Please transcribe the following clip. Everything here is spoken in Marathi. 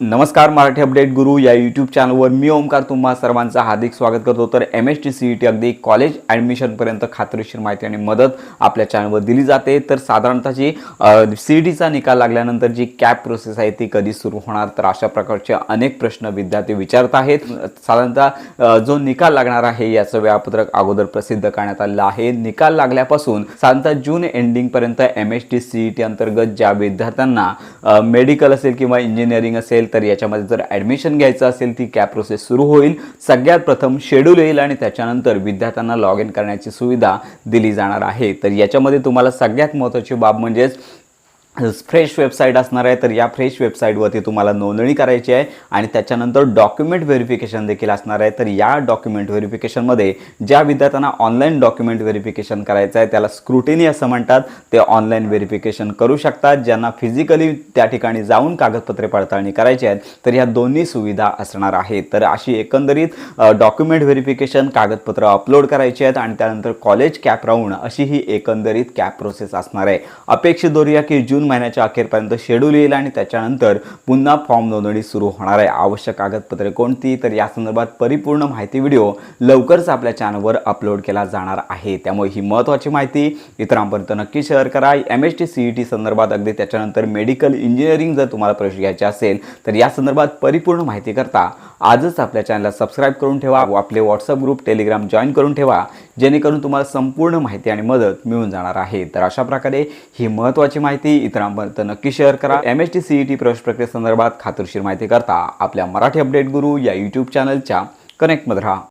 नमस्कार मराठी अपडेट गुरु या यूट्यूब चॅनलवर मी ओमकार तुम्हा सर्वांचं हार्दिक स्वागत करतो. तर M S T C E T अगदी कॉलेज ॲडमिशनपर्यंत खात्रीशीर माहिती आणि मदत आपल्या चॅनलवर दिली जाते. तर साधारणतः जी सी ई टीचा निकाल लागल्यानंतर जी कॅप प्रोसेस आहे ती कधी सुरू होणार? तर अशा प्रकारचे अनेक प्रश्न विद्यार्थी विचारत आहेत. साधारणतः जो निकाल लागणार आहे याचं वेळापत्रक अगोदर प्रसिद्ध करण्यात आलेलं आहे. निकाल लागल्यापासून साधारणतः जून एंडिंगपर्यंत M S T C E T अंतर्गत ज्या विद्यार्थ्यांना मेडिकल असेल किंवा इंजिनिअरिंग असेल तर याच्यामध्ये जर ॲडमिशन घ्यायचं असेल ती कॅप प्रोसेस सुरू होईल. सगळ्यात प्रथम शेड्यूल येईल आणि त्याच्यानंतर विद्यार्थ्यांना लॉग इन करण्याची सुविधा दिली जाणार आहे. तर याच्यामध्ये तुम्हाला सगळ्यात महत्त्वाची बाब म्हणजेच फ्रेश वेबसाईट असणार आहे तर या फ्रेश वेबसाईटवरती तुम्हाला नोंदणी करायची आहे आणि त्याच्यानंतर डॉक्युमेंट व्हेरिफिकेशन देखील असणार आहे. तर या डॉक्युमेंट व्हेरिफिकेशनमध्ये ज्या विद्यार्थ्यांना ऑनलाईन डॉक्युमेंट व्हेरिफिकेशन करायचं आहे त्याला स्क्रुटिनी असं म्हणतात. ते ऑनलाईन व्हेरिफिकेशन करू शकतात. ज्यांना फिजिकली त्या ठिकाणी जाऊन कागदपत्रे पडताळणी करायची आहेत तर ह्या दोन्ही सुविधा असणार आहेत. तर अशी एकंदरीत डॉक्युमेंट व्हेरिफिकेशन कागदपत्र अपलोड करायची आहेत आणि त्यानंतर कॉलेज कॅप राऊंड अशी ही एकंदरीत कॅप प्रोसेस असणार आहे. अपेक्षित धरूया की जून महिन्याच्या अखेरपर्यंत शेड्यूल येईल आणि त्याच्यानंतर पुन्हा फॉर्म नोंदणी सुरू होणार आहे. आवश्यक कागदपत्रे कोणती? तर या संदर्भात परिपूर्ण माहिती व्हिडिओ लवकरच आपल्या चॅनलवर अपलोड केला जाणार आहे. त्यामुळे ही महत्त्वाची माहिती इतरांपर्यंत नक्की शेअर करा. M S T C E T संदर्भात अगदी त्याच्यानंतर मेडिकल इंजिनिअरिंग जर तुम्हाला प्रवेश घ्यायचे असेल तर या संदर्भात परिपूर्ण माहिती करता आजच आपल्या चॅनलला सबस्क्राईब करून ठेवा व आपले व्हॉट्सअप ग्रुप टेलिग्राम जॉईन करून ठेवा जेणेकरून तुम्हाला संपूर्ण माहिती आणि मदत मिळून जाणार आहे. तर अशा प्रकारे ही महत्त्वाची माहिती इतरांपर्यंत नक्की शेअर करा. M S T CET E T प्रवेश प्रक्रियेसंदर्भात माहिती करता आपल्या मराठी अपडेट गुरु या यूट्यूब चॅनलच्या कनेक्टमध्ये राहा.